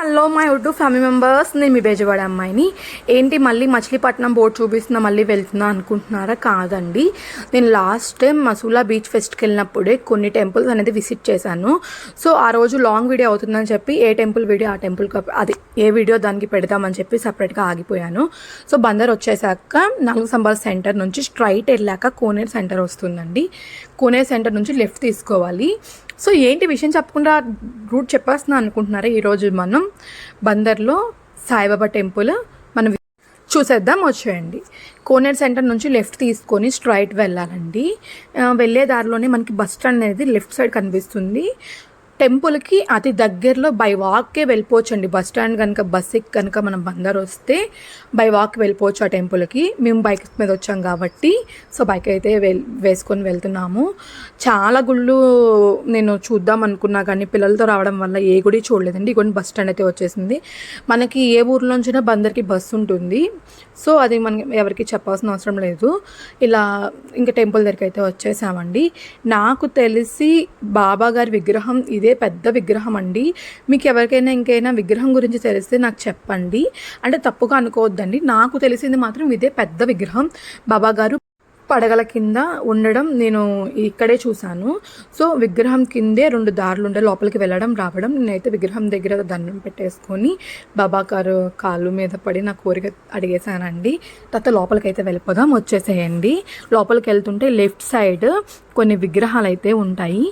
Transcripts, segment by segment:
Hello my YouTube family members. నేను మీ బేజవాడ అమ్మాయిని. ఏంటి మళ్ళీ మచిలీపట్నం బోట్ చూపిస్తున్నా మళ్ళీ వెళ్తున్నా అనుకుంటున్నారా? కాదండి. నేను లాస్ట్ టైం మసూలా బీచ్ ఫెస్ట్కి వెళ్ళినప్పుడే కొన్ని టెంపుల్స్ అనేది విజిట్ చేశాను. సో ఆ రోజు లాంగ్ వీడియో అవుతుందని చెప్పి ఏ టెంపుల్ వీడియో ఆ టెంపుల్ అది ఏ వీడియో దానికి పెడదామని చెప్పి సపరేట్గా ఆగిపోయాను. సో బందర్ వచ్చేసాక నాలుగు సంబాల్ సెంటర్ నుంచి స్ట్రైట్ వెళ్ళాక కోనేరు సెంటర్ వస్తుందండి. కోనేర్ సెంటర్ నుంచి లెఫ్ట్ తీసుకోవాలి. సో ఏంటి విషయం చెప్పకుండా రూట్ చెప్పేస్తున్నా అనుకుంటున్నారా? ఈరోజు మనం బందర్లో సాయిబాబా టెంపుల్ మనం చూసేద్దాం వచ్చేయండి. కోనేర్ సెంటర్ నుంచి లెఫ్ట్ తీసుకొని స్ట్రైట్ వెళ్ళాలండి. వెళ్ళే దారిలోనే మనకి బస్ స్టాండ్ అనేది లెఫ్ట్ సైడ్ కనిపిస్తుంది. టెంపుల్కి అతి దగ్గరలో బై వాక్కే వెళ్ళిపోవచ్చు అండి బస్ స్టాండ్ కనుక బస్ ఎక్కి కనుక మనం బందర్ వస్తే బై వాక్ వెళ్ళిపోవచ్చు ఆ టెంపుల్కి. మేము బైక్ మీద వచ్చాం కాబట్టి సో బైక్ అయితే వెల్ వేసుకొని వెళ్తున్నాము. చాలా గుళ్ళు నేను చూద్దాం అనుకున్నా కానీ పిల్లలతో రావడం వల్ల ఏ గుడి చూడలేదండి. ఇగోండి బస్ స్టాండ్ అయితే వచ్చేసింది. మనకి ఏ ఊర్లోంచైనా బందర్కి బస్సు ఉంటుంది. సో అది మనకి ఎవరికి చెప్పాల్సిన అవసరం లేదు. ఇలా ఇంకా టెంపుల్ దగ్గరికి అయితే వచ్చేసామండి. నాకు తెలిసి బాబా గారి విగ్రహం ఇది ఇదే పెద్ద విగ్రహం అండి. మీకు ఎవరికైనా ఇంకైనా విగ్రహం గురించి తెలిస్తే నాకు చెప్పండి. అంటే తప్పుగా అనుకోవద్దండి. నాకు తెలిసింది మాత్రం ఇదే పెద్ద విగ్రహం. బాబా గారు పడగల కింద ఉండడం నేను ఇక్కడే చూశాను. సో విగ్రహం కిందే రెండు దారులు ఉండే లోపలికి వెళ్ళడం రావడం నేనైతే విగ్రహం దగ్గర దండం పెట్టేసుకొని బాబాకారు కాళ్ళు మీద పడి నా కోరిక అడిగేశానండి. తర్వాత లోపలికి అయితే వెళ్ళిపోదాం వచ్చేసేయండి. లోపలికి వెళ్తుంటే లెఫ్ట్ సైడ్ కొన్ని విగ్రహాలు అయితే ఉంటాయి.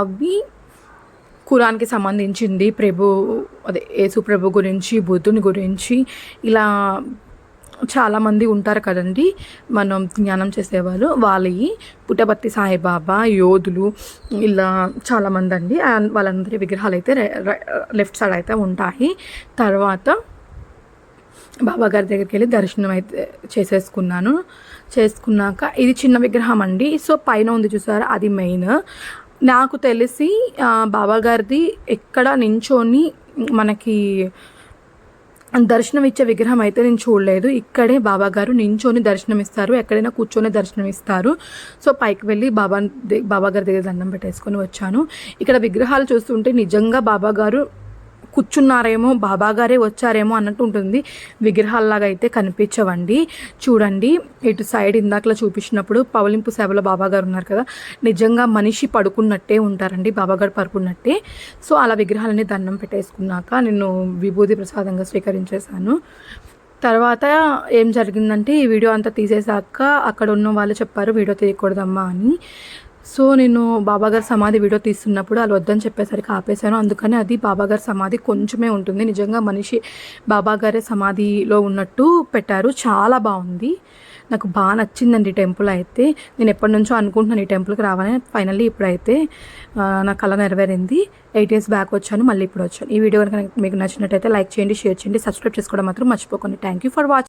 అవి కురాన్కి సంబంధించింది ప్రభు అదే యేసు ప్రభు గురించి బుద్ధుని గురించి ఇలా చాలామంది ఉంటారు కదండి. మనం జ్ఞానం చేసేవాళ్ళు వాళ్ళవి పుట్టపర్తి సాయిబాబా యోధులు ఇలా చాలామంది అండి. వాళ్ళందరి విగ్రహాలు అయితే లెఫ్ట్ సైడ్ అయితే ఉంటాయి. తర్వాత బాబా గారి దగ్గరికి వెళ్ళి దర్శనం అయితే చేసేసుకున్నాను. చేసుకున్నాక ఇది చిన్న విగ్రహం అండి. సో పైన ఉంది చూసారా? అది మెయిన్. నాకు తెలిసి బాబాగారిది బాబా గారిది ఎక్కడ నించొని మనకి దర్శనం ఇచ్చే విగ్రహం అయితే నేను చూడలేదు. ఇక్కడే బాబాగారు నించొని దర్శనం ఇస్తారు ఎక్కడైనా కూర్చొని దర్శనం ఇస్తారు సో పైకి వెళ్ళి బాబా బాబాగారి దగ్గర దండం పెట్టేసుకొని వచ్చాను. ఇక్కడ విగ్రహాలు చూస్తుంటే నిజంగా బాబాగారు కూర్చున్నారేమో బాబాగారే వచ్చారేమో అన్నట్టు ఉంటుంది. విగ్రహాల్లాగా అయితే కనిపించవండి. చూడండి ఇటు సైడ్ ఇందాకలా చూపించినప్పుడు పవలింపు సేవలో బాబాగారు ఉన్నారు కదా. నిజంగా మనిషి పడుకున్నట్టే ఉంటారండి బాబాగారు పడుకున్నట్టే. సో అలా విగ్రహాలని దండం పెట్టేసుకున్నాక నేను విభూతి ప్రసాదంగా స్వీకరించేశాను. తర్వాత ఏం జరిగిందంటే ఈ వీడియో అంతా తీసేశాక అక్కడ ఉన్న వాళ్ళు చెప్పారు వీడియో తీయకూడదమ్మా అని. సో నేను బాబాగారి సమాధి వీడియో తీస్తున్నప్పుడు వాళ్ళు వద్దని చెప్పేసరికి ఆపేశాను. అందుకని అది బాబాగారి సమాధి కొంచెమే ఉంటుంది. నిజంగా మనిషి బాబాగారే సమాధిలో ఉన్నట్టు పెట్టారు. చాలా బాగుంది. నాకు బాగా నచ్చిందండి ఈ టెంపుల్ అయితే. నేను ఎప్పటి నుంచో అనుకుంటున్నాను ఈ టెంపుల్కి రావాలని. ఫైనల్లీ ఇప్పుడైతే నా కళ నెరవేరింది. ఎయిట్ ఇయర్స్ బ్యాక్ వచ్చాను. మళ్ళీ ఇప్పుడు వచ్చాను. ఈ వీడియో కనుక మీకు నచ్చినట్టయితే లైక్ చేయండి షేర్ చేయండి సబ్స్క్రైబ్ చేసుకోవడం మాత్రం మర్చిపోకండి. Thank you for watching